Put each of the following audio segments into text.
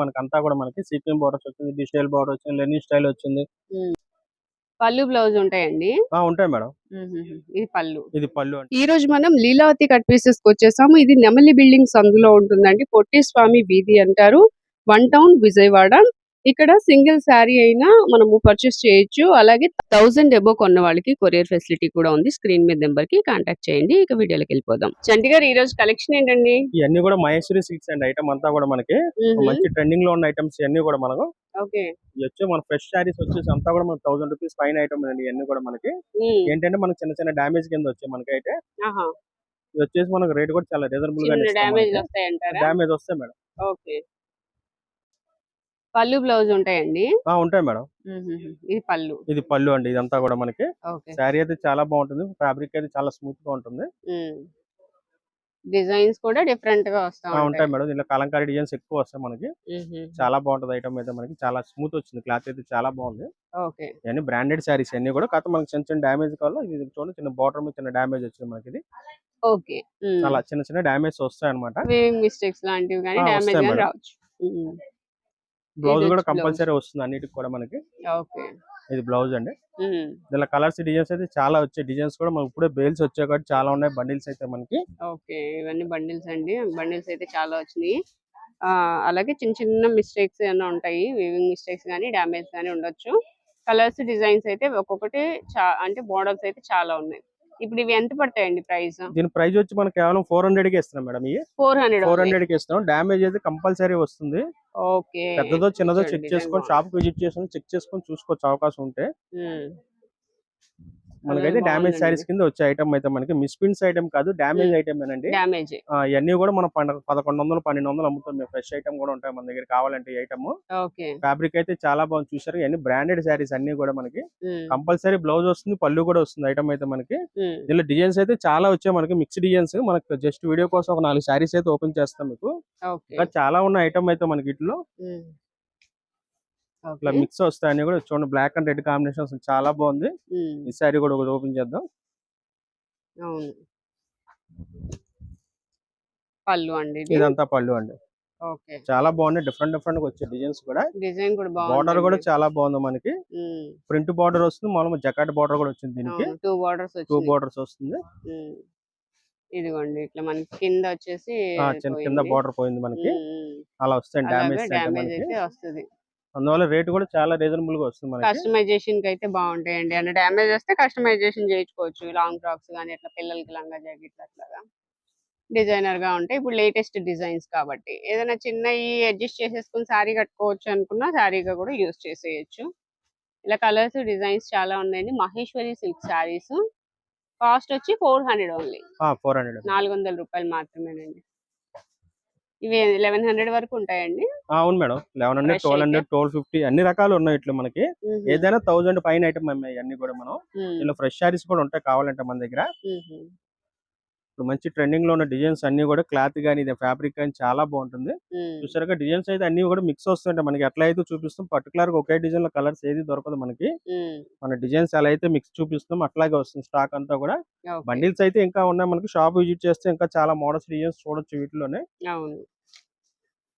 మనకి అంతా కూడా మనకి. సీక్వెన్ బోర్డర్స్ వచ్చింది డిజిటల్ బోర్డర్ వచ్చింది లెనిన్ స్టైల్ వచ్చింది. పళ్ళు బ్లౌజ్ ఉంటాయండి? ఆ ఉంటాయి మేడం. ఇది పళ్ళు. ఇది పళ్ళు అండి ఈ రోజు మనం లీలావతి కట్ పీసెస్కి వచ్చేసాము. ఇది నెమలి బిల్డింగ్స్ అందులో ఉంటుందండి. పొట్టి స్వామి వీధి అంటారు. One town Vijayawada. ఇక్కడ సింగిల్ శారీ అయినా మనము పర్చేస్ చేయొచ్చు. అలాగే థౌసండ్ ఎబో కొన్న వాళ్ళకి కొరియర్ ఫెసిలిటీ కూడా ఉంది. స్క్రీన్ మీద నెంబర్కి కాంటాక్ట్ చేయండి. ఇక వీడియోలోకి వెళ్ళిపోదాం. చంటి గారు ఈ రోజు కలెక్షన్ ఏంటండి? ఇవన్నీ కూడా మహేశ్వరి సిల్క్స్ అండి ఐటమ్ అంతా కూడా మనకి మంచి ట్రెండింగ్లో ఉన్న ఐటమ్స్ ఇవన్నీ కూడా మనకు వచ్చి మన ఫ్రెష్ శారీస్ వచ్చేసి అంతా కూడా మనకి థౌసండ్ రూపీస్ పైన ఐటమ్ అండి. ఇవన్నీ కూడా మనకి ఏంటంటే మనకి చిన్న చిన్న డామేజ్ కింద వచ్చాయి మనకి అయితే ఇది వచ్చేసి మనకి రేట్ కూడా చాలా రీజనబుల్గా డామేజ్ వస్తాయి మేడం. ఓకే. పళ్ళు బ్లౌజ్ ఉంటాయండి. ఉంటాయి మేడం. ఇది పళ్ళు. ఇది పళ్ళు అండి. ఇదంతా కూడా మనకి. శారీ అయితే చాలా బాగుంటుంది. ఫ్యాబ్రిక్ అయితే చాలా స్మూత్గా ఉంటుంది డిజైన్స్ కూడా డిఫరెంట్గా వస్తా ఆ, ఉంటాయి. మేడం. దీనిలో కలంకారీ డిజైన్స్ ఎక్కువ వస్తాయి మనకి. చాలా బాగుంటది ఐటమ్ అయితే మనకి. చాలా స్మూత్ వచ్చింది. క్లాత్ అయితే చాలా బాగుంది. ఓకే. ఇవన్నీ బ్రాండెడ్ శారీస్. అన్ని కూడా కాకపోతే మనకి చిన్న చిన్న డ్యామేజ్ కావాలి ఇది చూడండి. చిన్న బార్డర్ మీద చిన్న డ్యామేజ్ వచ్చింది మనకి ఇది. ఓకే. అలా చిన్న చిన్న డ్యామేజ్ వస్తాయి అనమాట మిస్టేక్స్ లాంటివి కానీ వస్తాయి. రావచ్చు. బ్లౌజ్ కూడా. కంపల్సరీ వస్తుంది అన్నిటికి కూడా మనకి. ఓకే. ఇది బ్లౌజ్ అండి. దీనిలో కలర్స్ డిజైన్స్ అయితే చాలా వచ్చాయి. డిజైన్స్ కూడా మనకి ఇప్పుడే బేల్స్ వచ్చాయి కాబట్టి చాలా ఉన్నాయి. బండిల్స్ అయితే మనకి. ఓకే. ఇవన్నీ బండిల్స్ అండి. బండిల్స్ అయితే చాలా వచ్చినాయి. ఆ, అలాగే చిన్న చిన్న మిస్టేక్స్ ఏమైనా ఉంటాయి? వేవింగ్ మిస్టేక్స్ కానీ డ్యామేజ్ కానీ ఉండొచ్చు. కలర్స్ డిజైన్స్ అయితే ఒక్కొక్కటి అంటే మోడల్స్ అయితే చాలా ఉన్నాయి. ఇప్పుడు ఇవి ఎంత పడతాయండి ప్రైస్? దీని ప్రైస్ వచ్చి మనకి కేవలం ఫోర్ హండ్రెడ్కి ఇస్తున్నాం మేడం ఇవి. ఫోర్ హండ్రెడ్ ఫోర్ హండ్రెడ్కి ఇస్తున్నాం. డ్యామేజ్ అయితే కంపల్సరీ వస్తుంది. ఓకే. పెద్దదో చిన్నదో చెక్ చేసుకొని. షాప్ విజిట్ చేసుకొని చెక్ చేసుకొని చూసుకోవచ్చు అవకాశం ఉంటే. మనకైతే. డామేజ్ శారీస్ కింద వచ్చే ఐటమ్ అయితే మనకి మిస్ప్రింట్స్ ఐటమ్ కాదు డామేజ్ ఐటమ్ ఏనండి. డ్యామేజ్ ఆ, ఇవన్నీ కూడా మనం పదకొండు వందలు పన్నెండు వందలు అమ్ముతాం మేము. ఫ్రెష్ ఐటమ్ కూడా ఉంటాయి మన దగ్గర కావాలంటే ఐటమ్ ఫ్యాబ్రిక్ అయితే చాలా బాగుంది. చూసారు ఇవన్నీ బ్రాండెడ్ శారీస్ అన్ని కూడా మనకి. కంపల్సరీ బ్లౌజ్ వస్తుంది పళ్ళు కూడా వస్తుంది ఐటమ్ అయితే మనకి. దీనిలో డిజైన్స్ అయితే చాలా వచ్చాయి మనకి. Mix designs. మనకి జస్ట్ వీడియో కోసం ఒక నాలుగు శారీస్ అయితే ఓపెన్ చేస్తాం మీకు. చాలా ఉన్న ఐటమ్ అయితే మనకి ఇట్లో. ఇట్లా ఓకే. మిక్స్ వస్తాయి అన్ని కూడా చూడండి. బ్లాక్ అండ్ రెడ్ కాంబినేషన్స్ చాలా బాగుంది. ఈ శారీ కూడా ఒకటి ఓపెన్ చేద్దాం. అవును. పళ్ళు అండి ఇది? ఇదంతా పళ్ళు అండి. చాలా బాగున్నాయి. డిఫరెంట్ డిఫరెంట్ వచ్చే డిజైన్స్ కూడా. డిజైన్ కూడా బార్డర్ బాగుంది కూడా చాలా బాగుంది మనకి. ప్రింట్ బార్డర్ వస్తుంది. మామూలుగా జకాట్ బార్డర్ కూడా వచ్చింది దీనికి. టూ బార్డర్స్ టూ బార్డర్స్ వస్తుంది. ఇదిగోండి. ఇట్లా మనకి కింద వచ్చేసి కింద. బార్డర్ పోయింది మనకి. అలా వస్తాయి. అలాగే డామేజ్ వస్తుంది. అందువల్ల రేట్ కూడా చాలా రీజనబుల్గా వస్తుంది మనకి. కస్టమైజేషన్కి అయితే బాగుంటాయండి. అంటే డ్యామేజ్ వస్తే కస్టమైజేషన్ చేయించుకోవచ్చు. లాంగ్ ఫ్రాక్స్ కానీ అట్లా పిల్లలకి లంగా జాకెట్లు అట్లాగా. డిజైనర్గా ఉంటాయి. ఇప్పుడు లేటెస్ట్ డిజైన్స్ కాబట్టి. ఏదైనా చిన్నవి అడ్జస్ట్ చేసేసుకుని శారీ కట్టుకోవచ్చు అనుకున్నా శారీగా కూడా యూస్ చేసేయచ్చు. ఇలా కలర్స్ డిజైన్స్ చాలా ఉన్నాయండి. మహేశ్వరి సిల్క్ శారీస్. కాస్ట్ వచ్చి four hundred only. Four hundred నాలుగు వందల రూపాయలు మాత్రమేనండి. ఇవి లెవెన్ హండ్రెడ్ వరకు ఉంటాయండి అవును madam eleven hundred twelve? Hundred twelve fifty అన్ని రకాలు ఉన్నాయి ఇట్లా మనకి. ఏదైనా థౌసండ్ పైన ఐటమ్ అమ్మాయి అన్ని కూడా మనం. ఇలా ఫ్రెష్ శారీస్ కూడా ఉంటాయి కావాలంటే మన దగ్గర. ఇప్పుడు మంచి ట్రెండింగ్లో ఉన్న డిజైన్స్ అన్ని కూడా క్లాత్ కానీ ఇది ఫ్యాబ్రిక్ కానీ చాలా బాగుంటుంది. చూసారుగా డిజైన్స్ అయితే అన్ని కూడా మిక్స్ వస్తుంటాయి. మనకి ఎట్లా అయితే చూపిస్తాం పర్టికులర్గా ఒకే డిజైన్లో కలర్స్ ఏది దొరకదు మనకి. మన డిజైన్స్ ఎలా అయితే మిక్స్ చూపిస్తాం అట్లాగే వస్తుంది స్టాక్ అంతా కూడా. బండిల్స్ అయితే ఇంకా ఉన్నాయి మనకి. షాప్ విజిట్ చేస్తే ఇంకా చాలా మోడల్స్ డిజైన్స్ చూడొచ్చు వీటిలోనే.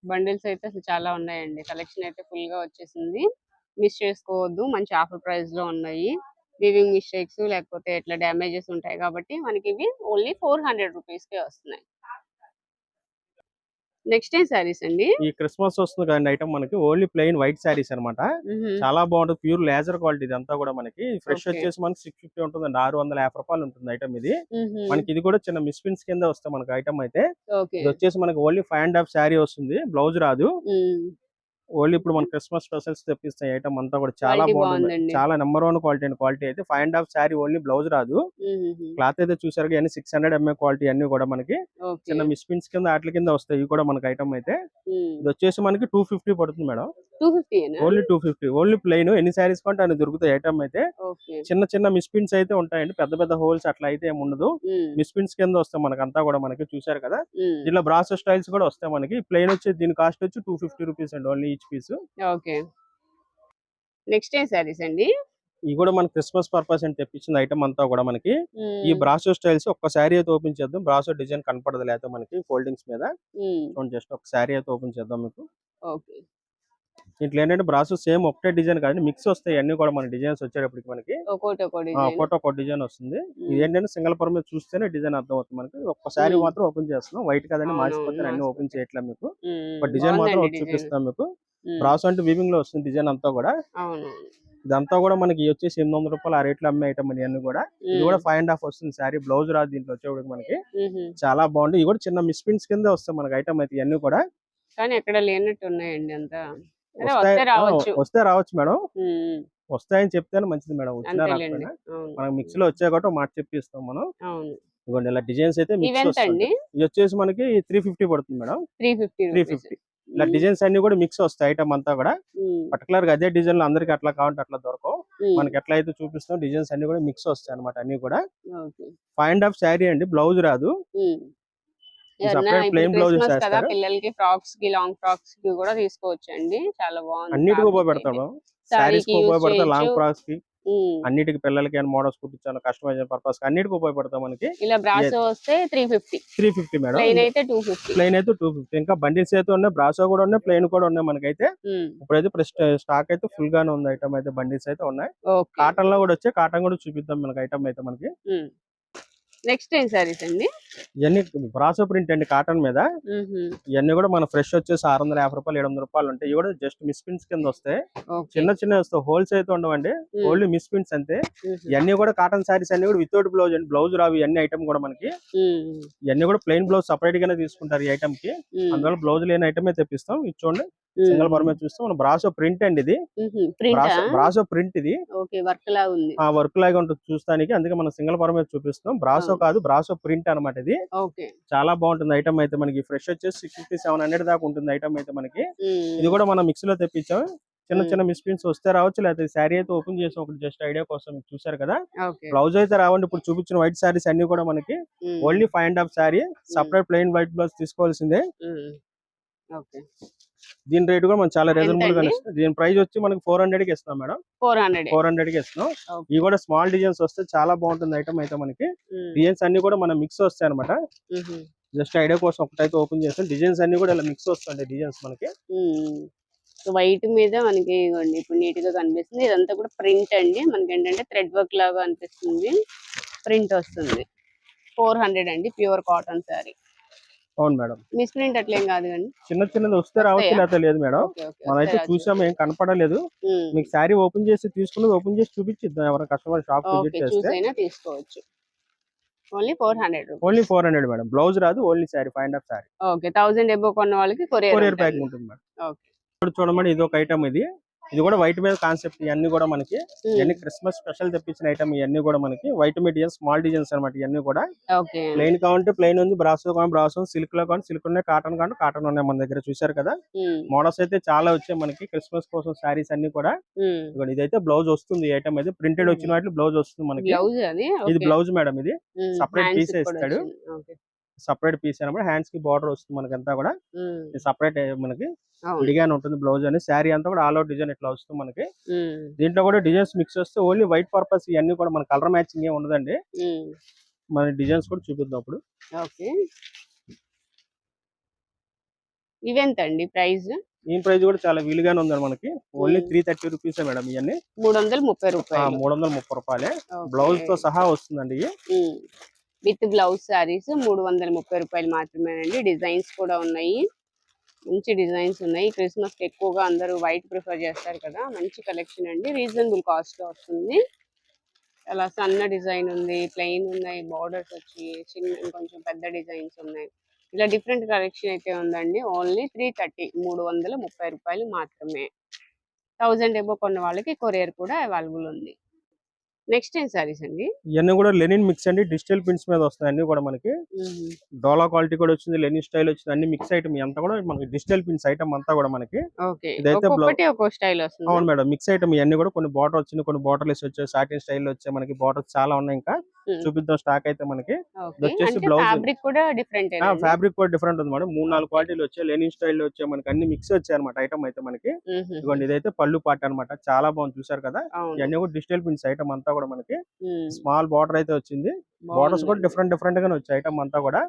బండిల్స్ అయితే అసలు చాలా ఉన్నాయండి. కలెక్షన్ అయితే ఫుల్గా వచ్చేసింది. మిస్ చేసుకోవద్దు. మంచి ఆఫర్ ప్రైస్లో ఉన్నాయి. వీవింగ్ మిస్టేక్స్ లేకపోతే ఎట్లా డ్యామేజెస్ ఉంటాయి కాబట్టి మనకి ఇవి ఓన్లీ ఫోర్ హండ్రెడ్ రూపీస్ కే వస్తున్నాయి. నెక్స్ట్ ఏం సారీస్ అండి? ఈ క్రిస్మస్ వస్తుంది కదండి ఐటమ్ మనకి ఓన్లీ ప్లెయిన్ వైట్ శారీస్ అన్నమాట. మ్మ్. చాలా బాగుంటుంది. ప్యూర్ లేజర్ క్వాలిటీ ఇదంతా కూడా మనకి. ఫ్రెష్. వచ్చేసి మనకి సిక్స్ ఫిఫ్టీ ఉంటుందండి. ఆరు వందల యాభై రూపాయలు ఉంటుంది ఐటమ్ ఇది. మనకి ఇది కూడా చిన్న మిస్పిన్స్ కింద వస్తాయి మనకి ఐటమ్ అయితే. ఇది వచ్చేసి మనకి only five and half sari వస్తుంది. బ్లౌజ్ రాదు. ఓన్లీ ఇప్పుడు మన క్రిస్మస్ స్పెషల్స్ తెప్పిస్తాయి ఐటమ్ అంతా కూడా చాలా బాగుందండి. చాలా నెంబర్ వన్ క్వాలిటీ అండి. క్వాలిటీ అయితే five and half sari only blouse రాదు. క్లాత్ అయితే చూసారు అన్ని సిక్స్ హండ్రెడ్ ఎంఏ క్వాలిటీ అన్ని కూడా మనకి. చిన్న మిస్పిన్స్ కింద వాటి కింద వస్తాయి. ఇవి కూడా మనకి ఐటమ్ అయితే. ఇది వచ్చేసి మనకి టూ ఫిఫ్టీ పడుతుంది madam. Only two fifty only plain ఎన్ని శారీస్ కొంటే అన్ని దొరుకుతాయి ఐటమ్ అయితే. చిన్న చిన్న మిస్పిన్స్ అయితే ఉంటాయండి. పెద్ద పెద్ద హోల్స్ అట్లా అయితే ఏమి ఉండదు. మిస్పిన్స్ కింద వస్తాయి మనకి అంతా కూడా మనకి. చూసారు కదా. దీనిలో బ్రాసో స్టైల్స్ కూడా వస్తాయి మనకి. ప్లెయిన్ వచ్చి దీని కాస్ట్ వచ్చి టూ ఫిఫ్టీ రూపీస్ అండి. Only each piece okay. Next ఏం సారీస్ అండి? ఇవి కూడా మన క్రిస్మస్ పర్పస్ అని తెప్పించిన ఐటమ్ అంతా కూడా మనకి. ఈ బ్రాసో స్టైల్స్ ఒక్క శారీ అయితే ఓపెన్ చేద్దాం. బ్రాసో డిజైన్ కనపడదు లేకపోతే మనకి ఫోల్డింగ్స్ మీద. జస్ట్ ఒక శారీ అయితే ఓపెన్ చేద్దాం మీకు. ఓకే. దీంట్లో ఏంటంటే బ్రాసో సేమ్ ఒకటే డిజైన్ కాదు మిక్స్ వస్తాయి. అన్ని కూడా మన డిజైన్స్ వచ్చేటప్పటికి మనకి. ఒక్కొక్కటి ఒక డిజైన్. వస్తుంది. ఇది ఏంటంటే సింగల్ పర్ మీద చూస్తేనే డిజైన్ అర్థం అవుతుంది మనకి ఒక్కసారి మ్మ్. మాత్రం ఓపెన్ చేస్తున్నాం. వైట్ కదండి మాసిపోతే అన్ని. ఓపెన్ చేయట్లేదు మీకు. ఒక డిజైన్ మాత్రం ఒకటి చూపిస్తాం మీకు. బ్రాసో అంటే వీవింగ్లో వస్తుంది డిజైన్ అంతా కూడా. ఇదంతా కూడా మనకి వచ్చేసి ఎనిమిది వందల రూపాయలు ఆ రేట్లో అమ్మే ఐటమ్ ఇవన్నీ కూడా. ఇది కూడా ఫైవ్ అండ్ హాఫ్ వస్తుంది శారీ బ్లౌజ్ రాదు దీంట్లో వచ్చేప్పటికి మనకి. చాలా బాగుంది. ఇది కూడా చిన్న మిస్ ప్రింట్స్ కింద వస్తాయి మనకి ఐటమ్ అయితే ఇవన్నీ కూడా. కానీ ఎక్కడ లేనట్టు ఉన్నాయండి అంతా. వస్తే రావచ్చు. మేడం. వస్తాయని చెప్తేనే మంచిది మేడం. వచ్చినా రాకపోయినా. అవును. మనకి మిక్స్లో వచ్చాయి కాబట్టి మాట చెప్పిస్తాం మనం. ఇదిగోండి ఇలా డిజైన్స్ అయితే మిక్స్ ఇది వచ్చేసి మనకి త్రీ ఫిఫ్టీ పడుతుంది madam. Three fifty three fifty ఇలా డిజైన్స్ అన్ని కూడా మిక్స్ వస్తాయి ఐటమ్ అంతా కూడా. పర్టికులర్గా అదే డిజైన్లో అందరికి అట్లా కావాలంటే అట్లా దొరకవు. మనకి ఎట్లా అయితే చూపిస్తాం డిజైన్స్ అన్ని కూడా మిక్స్ వస్తాయి అనమాట అన్ని కూడా. ఫైవ్ అండ్ హాఫ్ శారీ అండి బ్లౌజ్ రాదు. కదా వేస్తారు. పిల్లలకి ఫ్రాక్స్కి లాంగ్ ఫ్రాక్స్కి కూడా తీసుకోవచ్చు అండి చాలా బాగుంది అన్నిటికీ fabric ఉపయోగపడతాం అయితే. శారీస్కి కి use ఉపయోగపడతాం లాంగ్. ఫ్రాక్స్కి అన్నిటికి పిల్లలకి అని మోడల్స్ కుట్టించాను కస్టమైజ్ పర్పస్ అన్నిటికి ఉపయోగపడతాం మనకి. ఇలా బ్రాసో వస్తే three fifty three fifty madam. Plain అయితే టూ ఫిఫ్టీ ప్లెయిన్ అయితే టూ ఫిఫ్టీ ఇంకా బండిల్స్ అయితే ఉన్నాయి బ్రాసో కూడా ఉన్నాయి ప్లెయిన్ కూడా ఉన్నాయి మనకైతే. ఇప్పుడైతే స్టాక్ అయితే ఫుల్ గానే ఉంది ఐటమ్ అయితే బండిల్స్ అయితే ఉన్నాయి. కాటన్లో కూడా వచ్చాయి కాటన్ కూడా చూపిద్దాం మనకి ఐటమ్ అయితే మనకి. నెక్స్ట్ ఏం సారీస్ అండి? ఇవన్నీ బ్రాసో ప్రింట్ అండి కాటన్ మీద. ఇవన్నీ కూడా మన ఫ్రెష్ వచ్చేసి ఆరు వందల యాభై రూపాయలు ఏడు వందల రూపాయలు ఉంటాయి. ఇవి కూడా జస్ట్ మిస్ ప్రింట్స్ కింద వస్తాయి. చిన్న చిన్న వస్తాయి. హోల్స్ అయితే ఉండవండి. ఓన్లీ మిస్ ప్రింట్స్ అంతే. ఇవన్నీ కూడా కాటన్ శారీస్ అన్ని కూడా వితౌట్ బ్లౌజ్ అండి. బ్లౌజ్ రావు. ఇవన్నీ ఐటమ్ కూడా మనకి. ఇవన్నీ కూడా ప్లెయిన్ బ్లౌజ్ సపరేట్ గానే తీసుకుంటారు ఈ ఐటమ్కి. అందువల్ల బ్లౌజ్ లేని ఐటమే తెప్పిస్తాం. ఇది చూడండి. సింగల్ పర్ మీద చూస్తాం మన బ్రాసో ప్రింట్ అండి ఇది. బ్రాసో ప్రింట్ ఇది. వర్క్ లా ఉంది. ఆ వర్క్ లాగా ఉంటుంది చూస్తానికి. అందుకే మనం సింగల్ పర్ మీద చూపిస్తాం బ్రాసో. కాదు బ్రాసో ప్రింట్ అన్నమాట ఇది. చాలా బాగుంటుంది ఐటమ్ అయితే మనకి. ఫ్రెష్ వచ్చేసి సిక్స్ ఫిఫ్టీ సెవెన్ హండ్రెడ్ దాకా ఉంటుంది ఐటమ్ అయితే మనకి. ఇది కూడా మనం మిక్స్లో తెప్పించాం. చిన్న. చిన్న మిస్ప్రింట్స్ వస్తే రావచ్చు. లేకపోతే శారీ అయితే ఓపెన్ చేసి ఒకటి జస్ట్ ఐడియా కోసం. చూసారు కదా. బ్లౌజ్ అయితే రావండి. ఇప్పుడు చూపించిన వైట్ శారీస్ అన్ని కూడా మనకి. Only five and half sari. Separate plain white blouse తీసుకోవాల్సిందే. దీని రేట్ కూడా మనం చాలా రీజనబుల్గా? ఇస్తాం దీని ప్రైస్ వచ్చి మనకి ఫోర్ హండ్రెడ్కి ఇస్తాం మేడం. ఫోర్ హండ్రెడ్ ఫోర్ హండ్రెడ్కి ఇస్తున్నాం. ఇవి కూడా స్మాల్ డిజైన్స్ వస్తే చాలా బాగుంటుంది ఐటమ్ అయితే మనకి. డిజైన్స్ అన్ని కూడా మన మిక్స్ వస్తాయి అనమాట జస్ట్ ఐడియా కోసం ఒకటైతే ఓపెన్ చేస్తాం డిజైన్స్ అన్ని కూడా ఇలా మిక్స్ వస్తాయి డిజైన్స్ మనకి. వైట్ మీద మనకి ఇప్పుడు నీట్గా కనిపిస్తుంది. ఇదంతా కూడా ప్రింట్ అండి. మనకి ఏంటంటే థ్రెడ్ వర్క్ లాగా అనిపిస్తుంది. ప్రింట్ వస్తుంది. ఫోర్ హండ్రెడ్ అండి. ప్యూర్ కాటన్ శారీ అవును మేడం. మిస్ ప్రింట్ అట్లేం కాదు అండి చిన్న చిన్నది వస్తే రావచ్చు? లేకపోతే లేదు మేడం. మనమైతే చూసాం ఏం కనపడలేదు. మీకు శారీ ఓపెన్ చేసి తీసుకున్నది ఓపెన్ చేసి చూపించిద్దాం ఎవరైనా కస్టమర్ షాప్ విజిట్ చేస్తే. తీసుకోవచ్చు. Only four hundred only four hundred madam. Blouse రాదు only sari five and half sari. Okay thousand above కొన్న వాళ్ళకి కొరియర్ కొరియర్ ప్యాక్ ఉంటుంది మేడం. ఓకే. ఇప్పుడు చూడమని ఇది ఒక ఐటమ్ ఇది. ఇది కూడా వైట్ మీద కాన్సెప్ట్ ఇవన్నీ కూడా మనకి ఇవన్నీ క్రిస్మస్ స్పెషల్ తెప్పించిన ఐటమ్ ఇవన్నీ కూడా మనకి వైట్ డిజైన్ స్మాల్ డిజైన్స్ అనమాట ఇవన్నీ కూడా. ప్లెయిన్ కావాలంటే ప్లెయిన్ ఉంది బ్రాసో కావాలి బ్రాసో సిల్క్లో కానీ సిల్క్ ఉన్నాయి కాటన్ కానీ కాటన్ ఉన్నాయి మన దగ్గర చూసారు కదా. మోడల్స్ అయితే చాలా వచ్చాయి మనకి క్రిస్మస్ కోసం శారీస్ అన్ని కూడా. ఇదిగోండి ఇదైతే బ్లౌజ్ వస్తుంది ఈ ఐటమ్ అయితే ప్రింటెడ్ Hmm. వచ్చిన వాటి బ్లౌజ్ వస్తుంది మనకి. ఇది బ్లౌజ్ మేడం ఇది. Separate piece ఇస్తాడు. సపరేట్ పీస్ అనమాట హ్యాండ్స్కి బార్డర్ వస్తుంది మనకి అంతా కూడా సపరేట్ మనకి విడిగానే ఉంటుంది బ్లౌజ్ అని. శారీ అంతా కూడా ఆల్ అవుట్ డిజైన్ ఇట్లా వస్తుంది మనకి. దీంట్లో కూడా డిజైన్స్ మిక్స్ వస్తే ఓన్లీ వైట్ పర్పస్ ఇవన్నీ కూడా మన కలర్ మ్యాచింగ్ ఏమి ఉండదండి. మన డిజైన్స్ కూడా చూపిద్దాం అప్పుడు. ఓకే. ఇవెంత అండి ప్రైస్? ఈ ప్రైస్ కూడా చాలా వీలుగానే ఉందండి మనకి. Only. Three thirty rupees madam ఇవన్నీ. మూడు వందల ముప్పై రూపాయలు. మూడు వందల ముప్పై రూపాయలే. బ్లౌజ్తో సహా వస్తుందండి విత్ బ్లౌజ్ శారీస్ మూడు వందల ముప్పై రూపాయలు మాత్రమేనండి. డిజైన్స్ కూడా ఉన్నాయి. మంచి డిజైన్స్ ఉన్నాయి. క్రిస్మస్ ఎక్కువగా అందరూ వైట్ ప్రిఫర్ చేస్తారు కదా మంచి కలెక్షన్ అండి. రీజనబుల్ కాస్ట్లో వస్తుంది. అలా సన్న డిజైన్ ఉంది ప్లెయిన్ ఉన్నాయి బార్డర్స్ వచ్చి చిన్న కొంచెం పెద్ద డిజైన్స్ ఉన్నాయి. ఇలా డిఫరెంట్ కలెక్షన్ అయితే ఉందండి. ఓన్లీ త్రీ థర్టీ మూడు వందల ముప్పై రూపాయలు మాత్రమే. థౌజండ్ ఎబో కొన్న వాళ్ళకి కొరియర్ కూడా అవైలబుల్ ఉంది. నెక్స్ట్ ఏం సారీస్ అండి? ఇవన్నీ కూడా లెనిన్ మిక్స్ అండి. డిజిటల్ ప్రింట్స్ మీద వస్తాయి అన్ని కూడా మనకి. డోలా క్వాలిటీ కూడా వచ్చింది లెనిన్ స్టైల్ వచ్చింది అన్ని మిక్స్ ఐటమ్ అంతా కూడా మనకి డిజిటల్ ప్రింట్స్ ఐటమ్ అంతా కూడా మనకి. ఇదైతే స్టైల్ అవును మేడం మిక్స్ ఐటమ్ ఇవన్నీ కూడా కొన్ని బార్డర్ వచ్చింది కొన్ని బార్డర్లెస్ వచ్చాయి సాటిన్ స్టైల్ వచ్చాయి మనకి బార్డర్స్ చాలా ఉన్నాయి ఇంకా. చూపిద్దాం స్టాక్ అయితే మనకి. వచ్చేసి blouse. ఫ్యాబ్రిక్ కూడా డిఫరెంట్ ఫ్యాబ్రిక్ కూడా డిఫరెంట్ ఉంది మేడం. మూడు నాలుగు క్వాలిటీలు వచ్చాయి. లెనిన్ స్టైల్ వచ్చాయి మనకి అన్ని మిక్స్ వచ్చాయి అనమాట ఐటమ్ అయితే మనకి. ఇదిగోండి ఇదైతే పళ్ళు పాట అన్నమాట. చాలా బాగుంది. చూసారు కదా? ఇవన్నీ కూడా డిజిటల్ ప్రింట్స్ ఐటమ్ అంతా కూడా మనకి. స్మాల్ బార్డర్ అయితే వచ్చింది. బార్డర్స్ కూడా డిఫరెంట్ డిఫరెంట్ గానే వచ్చాయి ఐటమ్ అంతా కూడా.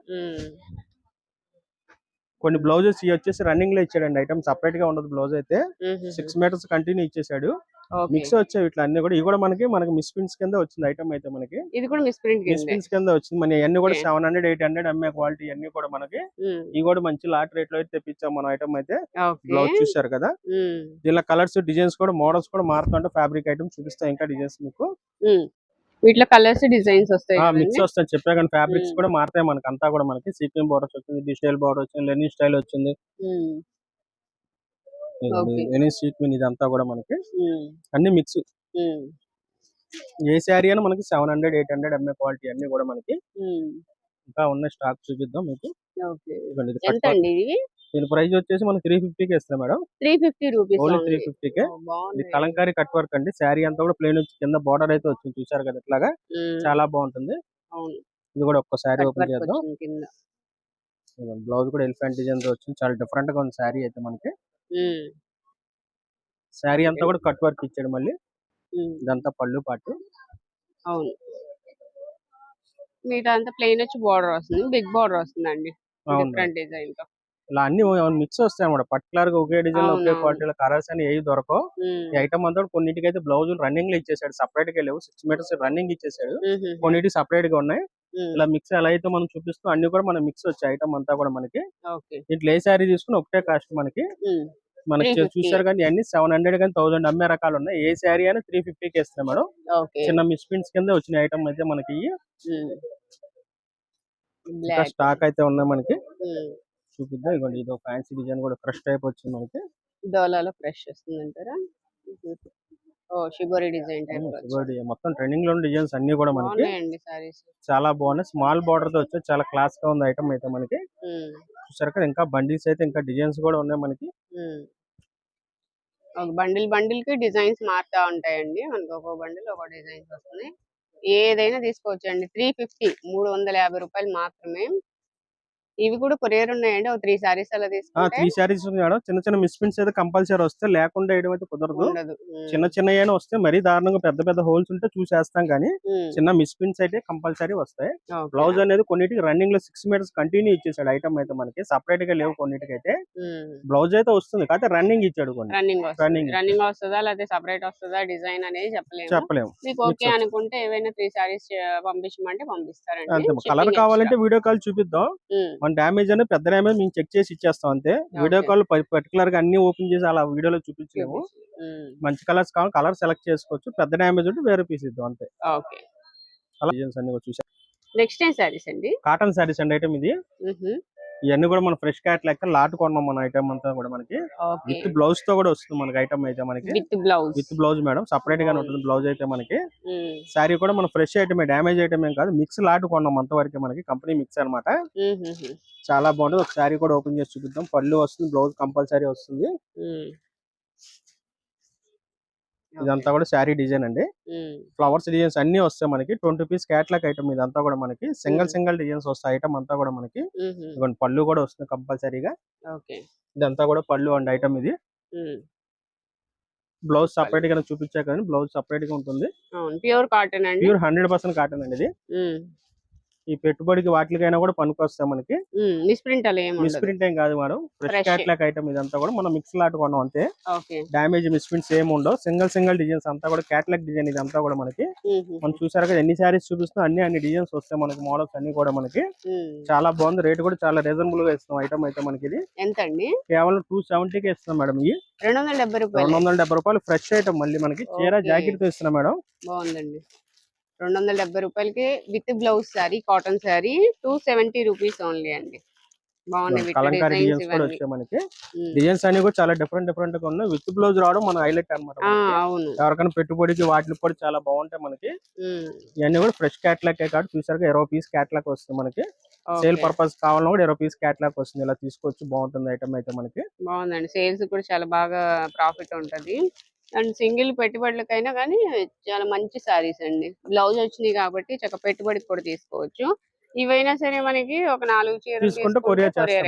కొన్ని బ్లౌజెస్ ఇవి వచ్చేసి రన్నింగ్లో ఇచ్చాడండి. ఐటమ్ సపరేట్గా ఉండదు బ్లౌజ్ అయితే. సిక్స్ మీటర్స్ కంటిన్యూ ఇచ్చేసాడు. మిక్స్ వచ్చాయి ఇట్లా అన్ని కూడా. ఇవి కూడా మనకి మనకి మిస్ ప్రింట్స్ కింద వచ్చింది ఐటమ్ అయితే మనకి. ఇది కూడా మిస్ ప్రింట్ మిస్ ప్రింట్స్ కింద వచ్చింది. మన అన్ని కూడా. సెవెన్ హండ్రెడ్ ఎయిట్ హండ్రెడ్ అమ్మే క్వాలిటీ అన్ని కూడా మనకి. ఇవి కూడా మంచి లాట్ రేట్లో అయితే తెప్పించాం మన ఐటమ్ అయితే. బ్లౌజ్ చూసారు కదా? దీనిలో కలర్స్ డిజైన్స్ కూడా మోడల్స్ కూడా మారుతుంటే ఫ్యాబ్రిక్ ఐటమ్ చూపిస్తాం ఇంకా డిజైన్స్ మీకు. వీటిలో కలర్స్ డిజైన్స్ వస్తాయి మిక్స్? వస్తాయి. చెప్పా కానీ ఫ్యాబ్రిక్స్. కూడా మారుతాయి మనకి అంతా కూడా మనకి. సీక్వెన్ బోర్డర్స్ వచ్చింది డిజిటల్ బోర్డర్ వచ్చింది లెనిన్ స్టైల్ వచ్చింది. లెనిన్ సీక్వెన్ ఇదంతా కూడా మనకి. అన్ని మిక్స్ ఏ శారీ అయినా మనకి సెవెన్ హండ్రెడ్ ఎయిట్ హండ్రెడ్ ఎంఏ క్వాలిటీ అన్ని కూడా మనకి ఇంకా ఉన్న స్టాక్ చూపిద్దాం మీకు. ఎంత అండి ఇది దీని ప్రైస్ వచ్చేసి మనకి త్రీ ఫిఫ్టీకి ఇస్తాం madam. Three fifty rupees only three fifty K ఇది కలంకారీ కట్ వర్క్ అండి. శారీ అంతా కూడా ప్లేన్ వచ్చి కింద బార్డర్ అయితే వచ్చింది. చూసారు కదా ఇట్లాగా? చాలా బాగుంటుంది. ఇది కూడా ఒక్క శారీ ఓపెన్ చేద్దాం. బ్లౌజ్ కూడా ఎలిఫెంట్ డిజైన్తో వచ్చింది. చాలా డిఫరెంట్గా ఉంది శారీ అయితే మనకి. శారీ అంతా. కూడా కట్ వర్క్ ఇచ్చాడు మళ్ళీ. ఇదంతా పళ్ళు పాటు అవును. మిగతా అంతా ప్లెయిన్ వచ్చి బార్డర్ వస్తుంది. బిగ్ బార్డర్ వస్తుందండి. అవును డిఫరెంట్ డిజైన్తో. ఇలా అన్ని మిక్స్ వస్తాయి అన్నమాట పర్టికులర్గా ఒకే డిజైన్లో ఒకే. క్వాలిటీలో కలర్స్ అని ఏవి దొరకవు. ఈ ఐటమ్ అంతా కొన్నిటికి అయితే బ్లౌజ్ రన్నింగ్లో ఇచ్చేసాడు. సపరేట్గా లేవు. సిక్స్ మీటర్స్ రన్నింగ్ ఇచ్చేసాడు. కొన్నిటి సపరేట్గా ఉన్నాయి. ఇలా మిక్స్ ఎలా అయితే మనం చూపిస్తూ అన్ని కూడా మన మిక్స్ వచ్చాయి ఐటమ్ అంతా కూడా మనకి దీంట్లో ఏ శారీ తీసుకుని ఒకటే కాస్ట్ మనకి. మనకి 350. చూసారు కానీ అన్ని సెవెన్ హండ్రెడ్ కానీ థౌసండ్ అమ్మే రకాలు ఉన్నాయి. ఏ శారీ అయినా త్రీ ఫిఫ్టీకి ఇస్తాం మేడం చిన్న మిస్ ప్రింట్స్ కింద వచ్చిన ఐటమ్ అయితే మనకి. ఇంకా స్టాక్ అయితే ఉన్నాయి మనకి. చూపిద్దాం. ఇదిగోండి ఇది ఫ్యాన్సీ డిజైన్ కూడా ఫ్రెష్ టైప్ వచ్చింది మనకి. డోలాలో ఫ్రెష్ వస్తుందంటారా? ఓ డిజైన్ మొత్తం ట్రెండింగ్లో డిజైన్స్ అన్ని కూడా మనకి చాలా బాగున్నాయి. స్మాల్ బార్డర్తో వచ్చి చాలా క్లాస్గా ఉంది ఐటమ్ అయితే మనకి. చూసారు ఇంకా బండిల్స్ అయితే ఇంకా డిజైన్స్ కూడా ఉన్నాయి మనకి. ఒక బండిల్ బండిల్కి డిజైన్స్ మారుతా ఉంటాయండి. మనకి ఒక్కో బండిల్ ఒక డిజైన్స్ వస్తున్నాయి. ఏదైనా తీసుకోవచ్చండి. త్రీ ఫిఫ్టీ మూడు వందల యాభై రూపాయలు మాత్రమే ఇవి కూడా కొరియర్ ఉన్నాయండి ఒక త్రీ సారీస్ అలా తీసుకుంటే త్రీ శారీస్ మేడం చిన్న చిన్న మిస్ ప్రింట్స్ అయితే కంపల్సరీ వస్తే లేకుండా వేయడం అయితే కుదరదు. చిన్న చిన్న అయినా వస్తే మరీ దారుణంగా పెద్ద పెద్ద హోల్స్ ఉంటే చూసేస్తాం కానీ. చిన్న మిస్ ప్రింట్స్ అయితే కంపల్సరీ వస్తాయి. బ్లౌజ్ అనేది కొన్నిటికి రన్నింగ్లో సిక్స్ మీటర్స్ కంటిన్యూ ఇచ్చేసాడు ఐటమ్ అయితే మనకి సపరేట్గా లేవు కొన్నిటికి అయితే. బ్లౌజ్ అయితే వస్తుంది కాకపోతే రన్నింగ్ ఇచ్చాడు కొన్ని రన్నింగ్ వస్తుంది Running. రన్నింగ్ వస్తుందా లేకపోతే సపరేట్ వస్తుందా డిజైన్ అనేది చెప్పలేము చెప్పలేము మీకు ఓకే అనుకుంటే ఏవైనా త్రీ సారీస్ పంపించమంటే పంపిస్తారండి కలర్. కావాలంటే వీడియో కాల్ చూపిద్దాం. మన డ్యామేజ్ అనేది పెద్ద డ్యామేజ్ మేము చెక్ చేసి ఇచ్చేస్తాం అంతే. వీడియో. కాల్ పర్టికులర్గా అన్ని ఓపెన్ చేసి అలా వీడియోలో చూపించలేము. మంచి కలర్స్ కావాలి కలర్ సెలెక్ట్ చేసుకోవచ్చు. పెద్ద డ్యామేజ్ ఉంటే వేరే పీస్ ఇద్దాం అంతే. ఓకే. అలా అన్ని చూసాం. నెక్స్ట్ టైం సారీస్ అండి? కాటన్ శారీస్ అండి ఐటమ్ ఇది. ఇవన్నీ కూడా మన ఫ్రెష్ క్యాట్ లెక్క లాట్ కొన్నాం మన ఐటమ్ అంతా కూడా మనకి. విత్ బ్లౌజ్తో కూడా వస్తుంది మనకి ఐటమ్ అయితే మనకి. With blouse. With blouse madam. Separate గానే ఉంటుంది బ్లౌజ్ అయితే మనకి. శారీ కూడా మన ఫ్రెష్ ఐటమ్ డ్యామేజ్ ఐటమ్ ఏం కాదు మిక్స్ లాట్ కొన్నాం అంతవరకు మనకి. కంపెనీ మిక్స్ అన్నమాట. చాలా బాగుంటుంది. ఒక శారీ కూడా ఓపెన్ చేసి చూపిద్దాం. పళ్ళు వస్తుంది బ్లౌజ్ కంపల్సరీ వస్తుంది. ఇదంతా కూడా శారీ డిజైన్ అండి. ఫ్లవర్స్ డిజైన్స్ అన్ని వస్తాయి మనకి. ట్వంటీ పీస్ క్యాట్లాగ్ ఐటమ్ ఇదంతా కూడా మనకి. సింగిల్. సింగిల్ డిజైన్స్ వస్తాయి ఐటమ్ అంతా కూడా మనకి. ఇదిగోండి పళ్ళు కూడా వస్తుంది కంపల్సరీగా. ఇదంతా కూడా పళ్ళు అండి ఐటమ్ ఇది. బ్లౌజ్ సపరేట్గా చూపించా కానీ బ్లౌజ్ సపరేట్గా ఉంటుంది ప్యూర్ కాటన్ అండి. ప్యూర్ హండ్రెడ్ పర్సెంట్ కాటన్ అండి ఇది. ఈ పెట్టుబడికి వాటికైనా కూడా పనికొస్తాయి మనకి. మిస్ప్రింట్ ఏం కాదు మేడం. ఫ్రెష్. క్యాట్లాగ్ ఐటమ్ ఇదంతా కూడా మనం మిక్స్ లాట్ కొన్నాం అంతే. డామేజ్ మిస్ ప్రింట్స్ ఏమి ఉండవు. సింగిల్ సింగిల్ డిజైన్స్ అంతా కూడా క్యాట్లాగ్ డిజైన్ ఇదంతా కూడా మనకి. మనం చూసారు కదా ఎన్ని శారీస్ చూపిస్తున్నా అన్ని అన్ని డిజైన్స్ వస్తాయి మనకి మోడల్స్ అన్ని కూడా మనకి. చాలా బాగుంది. రేట్ కూడా చాలా రీజనబుల్గా ఇస్తాం ఐటమ్ అయితే మనకి ఇది. ఎంత అండి కేవలం టూ సెవెంటీకి ఇస్తున్నాం మేడం ఇది రెండు వందల డెబ్బై రూపాయలు. ఫ్రెష్ ఐటమ్ మళ్ళీ మనకి. చీర. జాకెట్తో ఇస్తున్నాం మేడం. బాగుందండి. రెండు వందల డెబ్బై రూపాయలకి with blouse sari cotton sari two seventy rupees only అండి. డిజైన్స్ కూడా ఇవన్నీ. వచ్చాయి మనకి. ఉమ్. డిజైన్స్ అన్ని కూడా చాలా డిఫరెంట్ డిఫరెంట్గా ఉన్నాయి. విత్ బ్లౌజ్ రావడం మన హైలైట్ అనమాట ఆ, అవును. ఎవరికైనా పెట్టుబడికి వాటికి కూడా చాలా బాగుంటాయి మనకి. ఇవన్నీ కూడా ఫ్రెష్ క్యాట్లాగ్ కాదు. చూసారు ఇరవై పీస్ క్యాట్లాగ్ వస్తుంది మనకి. సేల్. పర్పస్ కావాలన్నా కూడా ఇరవై పీస్ క్యాట్లాగ్ వస్తుంది. ఇలా తీసుకోవచ్చు బాగుంటుంది ఐటమ్ అయితే మనకి. బాగుందండి. సేల్స్ కూడా చాలా బాగా ప్రాఫిట్ ఉంటది. అండ్ సింగిల్ పెట్టుబడులకైనా కానీ చాలా మంచి సారీస్ అండి. బ్లౌజ్ వచ్చినాయి కాబట్టి చక్క పెట్టుబడికి కూడా తీసుకోవచ్చు. ఇవైనా సరే మనకి ఒక నాలుగు చీరలు చేస్తాం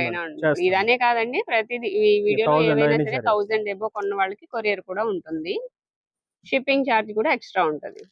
అయినా. ఇదనే కాదండి ప్రతిదీ ఈ వీడియోలో 1000 ఏవైనా సరే. థౌసండ్ ఎబో కొన్న వాళ్ళకి కొరియర్ కూడా ఉంటుంది. షిప్పింగ్ ఛార్జ్ కూడా ఎక్స్ట్రా ఉంటుంది.